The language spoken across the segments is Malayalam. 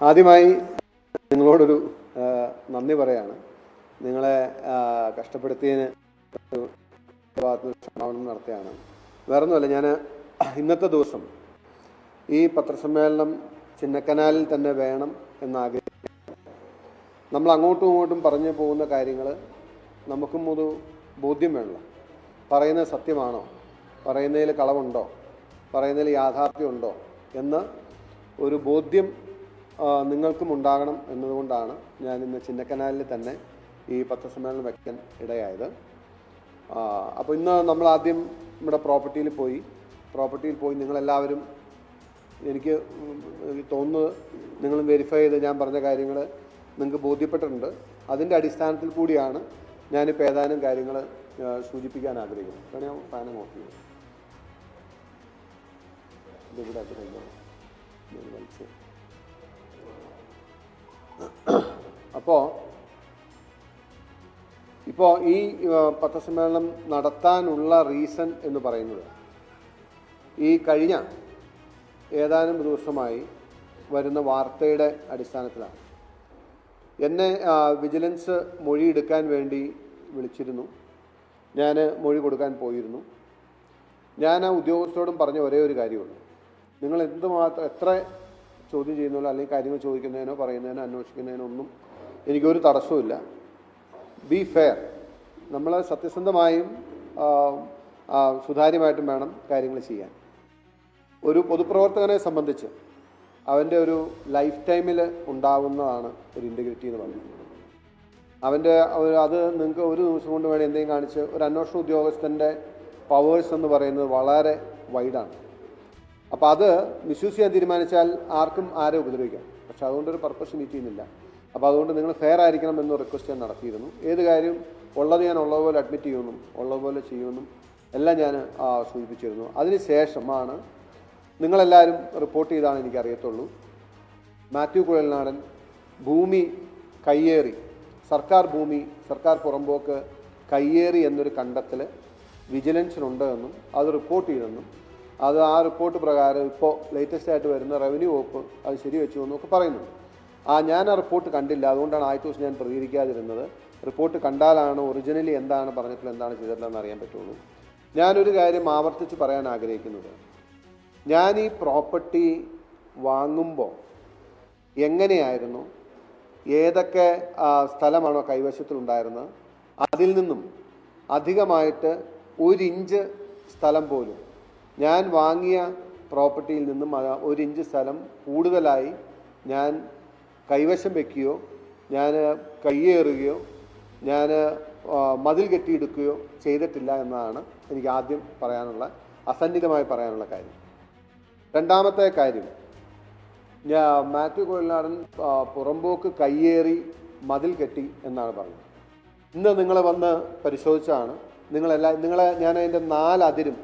ആദ്യമായി നിങ്ങളോടൊരു നന്ദി പറയാണ്. നിങ്ങളെ കഷ്ടപ്പെടുത്തിയതിന് ഭാഗത്ത് ക്ഷമാപണം നടത്തുകയാണ്. വേറൊന്നുമല്ല ഞാൻ ഇന്നത്തെ ദിവസം ഈ പത്രസമ്മേളനം ചിന്നക്കനാലിൽ തന്നെ വേണം എന്നാഗ്രഹിക്കുന്നു. നമ്മൾ അങ്ങോട്ടും ഇങ്ങോട്ടും പറഞ്ഞു പോകുന്ന കാര്യങ്ങൾ നമുക്കും ഒരു ബോധ്യം വേണമല്ലോ പറയുന്നത് സത്യമാണോ? പറയുന്നതിൽ കളവുണ്ടോ? പറയുന്നതിൽ യാഥാർത്ഥ്യമുണ്ടോ? എന്ന് ഒരു ബോധ്യം നിങ്ങൾക്കും ഉണ്ടാകണം എന്നതുകൊണ്ടാണ് ഞാൻ ഇന്ന് ചിന്നക്കനാലിൽ തന്നെ ഈ പത്രസമ്മേളനം വയ്ക്കാൻ ഇടയായത് അപ്പോൾ ഇന്ന് നമ്മൾ ആദ്യം നമ്മുടെ പ്രോപ്പർട്ടിയിൽ പോയി പ്രോപ്പർട്ടിയിൽ പോയി നിങ്ങളെല്ലാവരും എനിക്ക് തോന്നുന്നത് നിങ്ങൾ വെരിഫൈ ചെയ്ത് ഞാൻ പറഞ്ഞ കാര്യങ്ങൾ നിങ്ങൾക്ക് ബോധ്യപ്പെട്ടിട്ടുണ്ട് അതിന്റെ അടിസ്ഥാനത്തിൽ കൂടിയാണ് ഞാനിപ്പോൾ ഏതാനും കാര്യങ്ങൾ സൂചിപ്പിക്കാൻ ആഗ്രഹിക്കുന്നത് കാരണം ഞാൻ ഫാനം ഓഫ് ഇതിവിടെ അത് കഴിഞ്ഞോ? ഇത് വലിച്ച്. അപ്പോൾ ഇപ്പോൾ ഈ പത്രസമ്മേളനം നടത്താനുള്ള റീസൺ എന്ന് പറയുന്നത് ഈ കഴിഞ്ഞ ഏതാനും ദിവസമായി വരുന്ന വാർത്തയുടെ അടിസ്ഥാനത്തിലാണ്. എന്നെ വിജിലൻസ് വിജിലൻസ് മൊഴിയെടുക്കാൻ വേണ്ടി വിളിച്ചിരുന്നു. ഞാൻ മൊഴി കൊടുക്കാൻ പോയിരുന്നു. ഞാൻ ആ ഉദ്യോഗസ്ഥരോടും പറഞ്ഞ ഒരേ ഒരു കാര്യമുള്ളൂ നിങ്ങൾ എന്തുമാത്രം എത്ര ചോദ്യം ചെയ്യുന്നതിനോ അല്ലെങ്കിൽ കാര്യങ്ങൾ ചോദിക്കുന്നതിനോ പറയുന്നതിനോ അന്വേഷിക്കുന്നതിനോ ഒന്നും എനിക്കൊരു തടസ്സമില്ല ബി ഫെയർ നമ്മൾ സത്യസന്ധമായും സുതാര്യമായിട്ടും വേണം കാര്യങ്ങൾ ചെയ്യാൻ. ഒരു പൊതുപ്രവർത്തകനെ സംബന്ധിച്ച് അവന്റെ ഒരു ലൈഫ് ടൈമിൽ ഉണ്ടാവുന്നതാണ് ഒരു ഇന്റഗ്രിറ്റി എന്ന് പറയുന്നത്. അവന്റെ അത് നിങ്ങൾക്ക് ഒരു ദിവസം കൊണ്ട് വേണേൽ എന്തെങ്കിലും കാണിച്ച് ഒരു അന്വേഷണ ഉദ്യോഗസ്ഥന്റെ പവേഴ്സ് എന്ന് പറയുന്നത് വളരെ വൈഡാണ് അപ്പോൾ അത് മിസ്യൂസ് ചെയ്യാൻ തീരുമാനിച്ചാൽ ആർക്കും ആരെ ഉപദ്രവിക്കാം. പക്ഷെ അതുകൊണ്ടൊരു പർപ്പസ് മീറ്റ് ചെയ്യുന്നില്ല. അപ്പോൾ അതുകൊണ്ട് നിങ്ങൾ ഫെയർ ആയിരിക്കണം എന്ന് റിക്വസ്റ്റ് ഞാൻ നടത്തിയിരുന്നു. ഏത് കാര്യം ഉള്ളത് ഞാൻ ഉള്ളതുപോലെ അഡ്മിറ്റ് ചെയ്യുമെന്നും ഉള്ളതുപോലെ ചെയ്യുമെന്നും എല്ലാം ഞാൻ സൂചിപ്പിച്ചിരുന്നു. അതിന് ശേഷമാണ് നിങ്ങളെല്ലാവരും റിപ്പോർട്ട് ചെയ്താണ് എനിക്ക് അറിയത്തുള്ളൂ. മാത്യു കുഴൽനാടൻ ഭൂമി കയ്യേറി സർക്കാർ ഭൂമി സർക്കാർ പുറമ്പോക്ക് കയ്യേറി എന്നൊരു കണ്ടെത്തൽ വിജിലൻസിനുണ്ട് എന്നും അത് റിപ്പോർട്ട് ചെയ്തെന്നും അത് ആ റിപ്പോർട്ട് പ്രകാരം ഇപ്പോൾ ലേറ്റസ്റ്റ് ആയിട്ട് വരുന്ന റവന്യൂ വകുപ്പ് അത് ശരിവെച്ചു എന്നൊക്കെ പറയുന്നുണ്ട് ആ ഞാൻ ആ റിപ്പോർട്ട് കണ്ടില്ല. അതുകൊണ്ടാണ് ആദ്യത്തെ ദിവസം ഞാൻ പ്രതികരിക്കാതിരുന്നത്. റിപ്പോർട്ട് കണ്ടാലാണ് ഒറിജിനലി എന്താണ് പറഞ്ഞിട്ടുള്ള എന്താണ് ചെയ്തിട്ടുള്ളതെന്ന് അറിയാൻ പറ്റുള്ളൂ. ഞാനൊരു കാര്യം ആവർത്തിച്ച് പറയാൻ ആഗ്രഹിക്കുന്നത്. ഞാൻ ഈ പ്രോപ്പർട്ടി വാങ്ങുമ്പോൾ എങ്ങനെയായിരുന്നു? ഏതൊക്കെ സ്ഥലമാണോ കൈവശത്തിലുണ്ടായിരുന്നത്? അതിൽ നിന്നും അധികമായിട്ട് ഒരു ഇഞ്ച് സ്ഥലം പോലും ഞാൻ വാങ്ങിയ പ്രോപ്പർട്ടിയിൽ നിന്നും ഒരു ഇഞ്ച് സ്ഥലം കൂടുതലായി ഞാൻ കൈവശം വയ്ക്കുകയോ ഞാൻ കയ്യേറുകയോ ഞാൻ മതിൽ കെട്ടിയെടുക്കുകയോ ചെയ്തിട്ടില്ല എന്നതാണ് എനിക്ക് ആദ്യം പറയാനുള്ള അസന്നിഗ്ധമായി പറയാനുള്ള കാര്യം. രണ്ടാമത്തെ കാര്യം ഞാൻ മാത്യു കൊഴിലാടൻ പുറമ്പോക്ക് കയ്യേറി മതിൽ കെട്ടി എന്നാണ് പറഞ്ഞത്. ഇന്ന് നിങ്ങൾ വന്ന് പരിശോധിച്ചാണ് നിങ്ങളെല്ലാം നിങ്ങളെ ഞാൻ അതിന്റെ നാലതിരും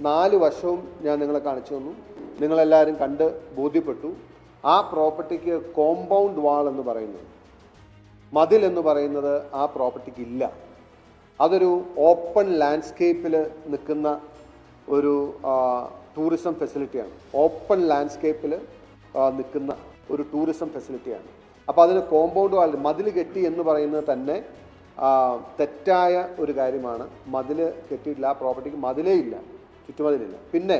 നാല് വർഷവും ഞാൻ നിങ്ങളെ കാണിച്ചു തന്നു. നിങ്ങളെല്ലാവരും കണ്ട് ബോധ്യപ്പെട്ടു. ആ പ്രോപ്പർട്ടിക്ക് കോമ്പൗണ്ട് വാൾ എന്ന് പറയുന്നത് മതിൽ എന്ന് പറയുന്നത് ആ പ്രോപ്പർട്ടിക്ക് ഇല്ല. അതൊരു ഓപ്പൺ ലാൻഡ്സ്കേപ്പിൽ നിൽക്കുന്ന ഒരു ടൂറിസം ഫെസിലിറ്റിയാണ്. ഓപ്പൺ ലാൻഡ്സ്കേപ്പിൽ നിൽക്കുന്ന ഒരു ടൂറിസം ഫെസിലിറ്റിയാണ്. അപ്പോൾ അതിന് കോമ്പൗണ്ട് വാൾ മതിൽ കെട്ടി എന്ന് പറയുന്നത് തന്നെ തെറ്റായ ഒരു കാര്യമാണ്. മതിൽ കെട്ടിയിട്ടില്ല ആ പ്രോപ്പർട്ടിക്ക് മതിലേ ഇല്ല. ചുറ്റുമതിലില്ല പിന്നെ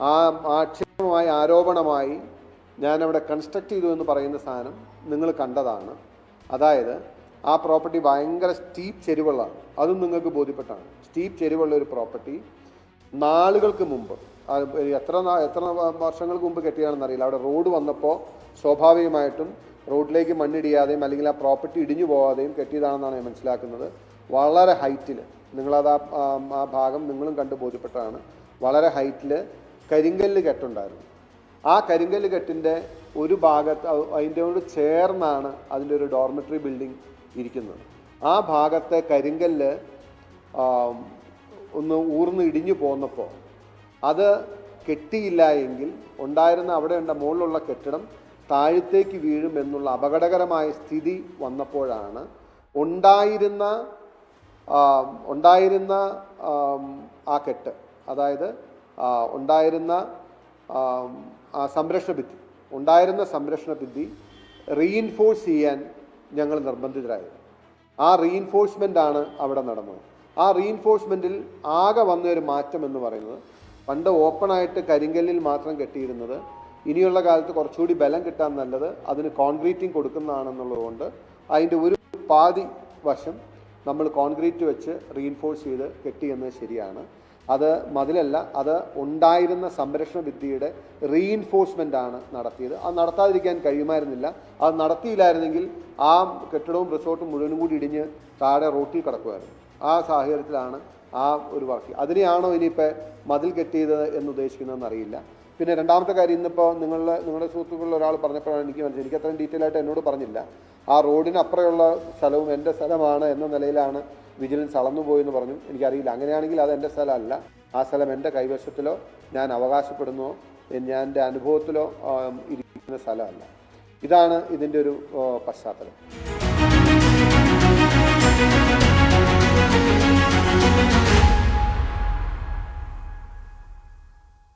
ആ ആക്ഷേപമായി ആരോപണമായി ഞാനവിടെ കൺസ്ട്രക്ട് ചെയ്തു എന്ന് പറയുന്ന സാധനം നിങ്ങൾ കണ്ടതാണ്. അതായത് ആ പ്രോപ്പർട്ടി ഭയങ്കര സ്റ്റീപ്പ് ചെരുവുള്ളതാണ്. അതും നിങ്ങൾക്ക് ബോധ്യപ്പെട്ടാണ്. സ്റ്റീപ്പ് ചെരുവുള്ള ഒരു പ്രോപ്പർട്ടി നാളുകൾക്ക് മുമ്പ് എത്ര എത്ര വർഷങ്ങൾക്ക് മുമ്പ് കെട്ടിയാണെന്ന് അറിയില്ല. അവിടെ റോഡ് വന്നപ്പോൾ സ്വാഭാവികമായിട്ടും റോഡിലേക്ക് മണ്ണിടിയാതെയും അല്ലെങ്കിൽ ആ പ്രോപ്പർട്ടി ഇടിഞ്ഞു പോകാതെയും കെട്ടിയതാണെന്നാണ് ഞാൻ മനസ്സിലാക്കുന്നത്. വളരെ ഹൈറ്റിൽ നിങ്ങളത് ആ ആ- ഭാഗം നിങ്ങളും കണ്ട് ബോധ്യപ്പെട്ടതാണ്. വളരെ ഹൈറ്റിൽ കരിങ്കല്ല് കെട്ടുണ്ടായിരുന്നു. ആ കരിങ്കല്ല് കെട്ടിന്റെ ഒരു ഭാഗത്ത് അതിന്റെയോട് ചേർന്നാണ് അതിന്റെ ഒരു ഡോർമെട്രി ബിൽഡിംഗ് ഇരിക്കുന്നത്. ആ ഭാഗത്തെ കരിങ്കല്ല് ഒന്ന് ഊർന്ന് ഇടിഞ്ഞു പോന്നപ്പോൾ അത് കെട്ടിയില്ല എങ്കിൽ ഉണ്ടായിരുന്ന അവിടെ ഉണ്ട മുകളിലുള്ള കെട്ടിടം താഴത്തേക്ക് വീഴുമെന്നുള്ള അപകടകരമായ സ്ഥിതി വന്നപ്പോഴാണ് ഉണ്ടായിരുന്ന ഉണ്ടായിരുന്ന ആ കെട്ട് അതായത് ഉണ്ടായിരുന്ന ആ സംരക്ഷണ ഭിത്തി ഉണ്ടായിരുന്ന സംരക്ഷണ ഭിത്തി റീഇൻഫോഴ്സ് ചെയ്യാൻ ഞങ്ങൾ നിർബന്ധിതരായത് ആ റീഇൻഫോഴ്സ്മെന്റ് ആണ് അവിടെ നടന്നത്. ആ റീഇൻഫോഴ്സ്മെന്റിൽ ആകെ വന്ന ഒരു മാറ്റം എന്ന് പറയുന്നത് പണ്ട് ഓപ്പണായിട്ട് കരിങ്കല്ലിൽ മാത്രം കെട്ടിയിരുന്നത് ഇനിയുള്ള കാലത്ത് കുറച്ചുകൂടി ബലം കിട്ടാൻ നല്ലത് അതിന് കോൺക്രീറ്റിംഗ് കൊടുക്കുന്നതാണെന്നുള്ളതുകൊണ്ട് അതിന്റെ ഒരു പാതി വശം നമ്മൾ കോൺക്രീറ്റ് വെച്ച് റീഇൻഫോഴ്സ് ചെയ്ത് കെട്ടിയെന്നത് ശരിയാണ്. അത് മതിലല്ല അത് ഉണ്ടായിരുന്ന സംരക്ഷണ വിദ്യയുടെ റീഇൻഫോഴ്സ്മെന്റ് ആണ് നടത്തിയത്. അത് നടത്താതിരിക്കാൻ കഴിയുമായിരുന്നില്ല. അത് നടത്തിയില്ലായിരുന്നെങ്കിൽ ആ കെട്ടിടവും റിസോർട്ടും മുഴുവനും കൂടി ഇടിഞ്ഞ് താഴെ റോട്ടിൽ കിടക്കുമായിരുന്നു. ആ സാഹചര്യത്തിലാണ് ആ ഒരു വർക്ക്. അതിനെയാണോ ഇനിയിപ്പോൾ മതിൽ കെട്ടിയത് എന്ന് ഉദ്ദേശിക്കുന്നതെന്ന് അറിയില്ല. പിന്നെ രണ്ടാമത്തെ കാര്യം ഇന്നിപ്പോൾ നിങ്ങളുടെ നിങ്ങളുടെ സുഹൃത്തുക്കളിൽ ഒരാൾ പറഞ്ഞപ്പോഴാണ് എനിക്ക് മനസ്സിലായി എനിക്ക് അത്രയും ഡീറ്റെയിൽ ആയിട്ട് എന്നോട് പറഞ്ഞില്ല. ആ റോഡിനപ്പുറമുള്ള സ്ഥലവും എന്റെ സ്ഥലമാണ് എന്ന നിലയിലാണ് വിജിലൻസ് അളന്നു പോയെന്ന് പറഞ്ഞു. എനിക്കറിയില്ല. അങ്ങനെയാണെങ്കിൽ അത് എന്റെ സ്ഥലമല്ല. ആ സ്ഥലം എന്റെ കൈവശത്തിലോ ഞാൻ അവകാശപ്പെടുന്നോ ഞാൻ എന്റെ അനുഭവത്തിലോ ഇരിക്കുന്ന സ്ഥലമല്ല. ഇതാണ് ഇതിന്റെ ഒരു പശ്ചാത്തലം.